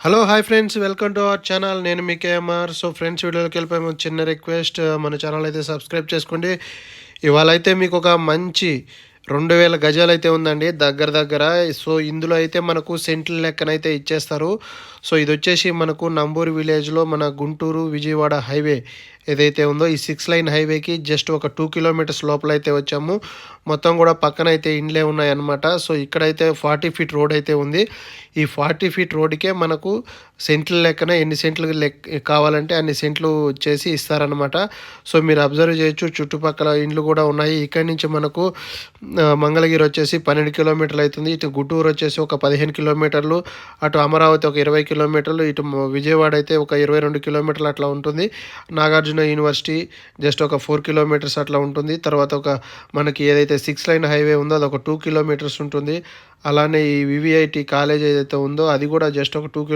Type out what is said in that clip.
Hello hi friends welcome to our channel నేను మీ KMR so friends వీడియోలోకి వెళ్ళిపోయి. చిన్న రిక్వెస్ట్ మన ఛానల్ అయితే సబ్స్క్రైబ్ చేసుకోండి. ఇవాళ అయితే మీకు ఒక మంచి రెండు వేల గజాలు అయితే ఉందండి దగ్గర దగ్గర. సో ఇందులో అయితే మనకు సెంట్ల లెక్కనైతే ఇచ్చేస్తారు. సో ఇది వచ్చేసి మనకు నంబూరు విలేజ్లో మన గుంటూరు విజయవాడ హైవే ఏదైతే ఉందో ఈ సిక్స్ లైన్ హైవేకి జస్ట్ ఒక టూ కిలోమీటర్స్ లోపల అయితే వచ్చాము. మొత్తం కూడా పక్కన అయితే ఇండ్లే ఉన్నాయన్నమాట. సో ఇక్కడైతే ఫార్టీ ఫీట్ రోడ్ అయితే ఉంది. ఈ ఫార్టీ ఫీట్ రోడ్కే మనకు సెంట్ల లెక్కన ఎన్ని సెంట్లు లెక్క కావాలంటే అన్ని సెంట్లు చేసి ఇస్తారనమాట సో మీరు అబ్జర్వ్ చేయొచ్చు. చుట్టుపక్కల ఇండ్లు కూడా ఉన్నాయి. ఇక్కడి నుంచి మనకు మంగళగిరి వచ్చేసి పన్నెండు కిలోమీటర్లు అవుతుంది. ఇటు గుంటూరు వచ్చేసి ఒక పదిహేను కిలోమీటర్లు అటు అమరావతి ఒక ఇరవై కిలోమీటర్లు ఇటు విజయవాడ అయితే ఒక ఇరవై రెండు కిలోమీటర్లు అట్లా ఉంటుంది. నాగార్జున యూనివర్సిటీ జస్ట్ ఒక ఫోర్ కిలోమీటర్స్ అట్లా ఉంటుంది. తర్వాత ఒక మనకి ఏదైతే సిక్స్ లైన్ హైవే ఉందో అది ఒక టూ కిలోమీటర్స్ ఉంటుంది. అలానే ఈ వివిఐటి కాలేజ్ ఏదైతే ఉందో అది కూడా జస్ట్ ఒక టూ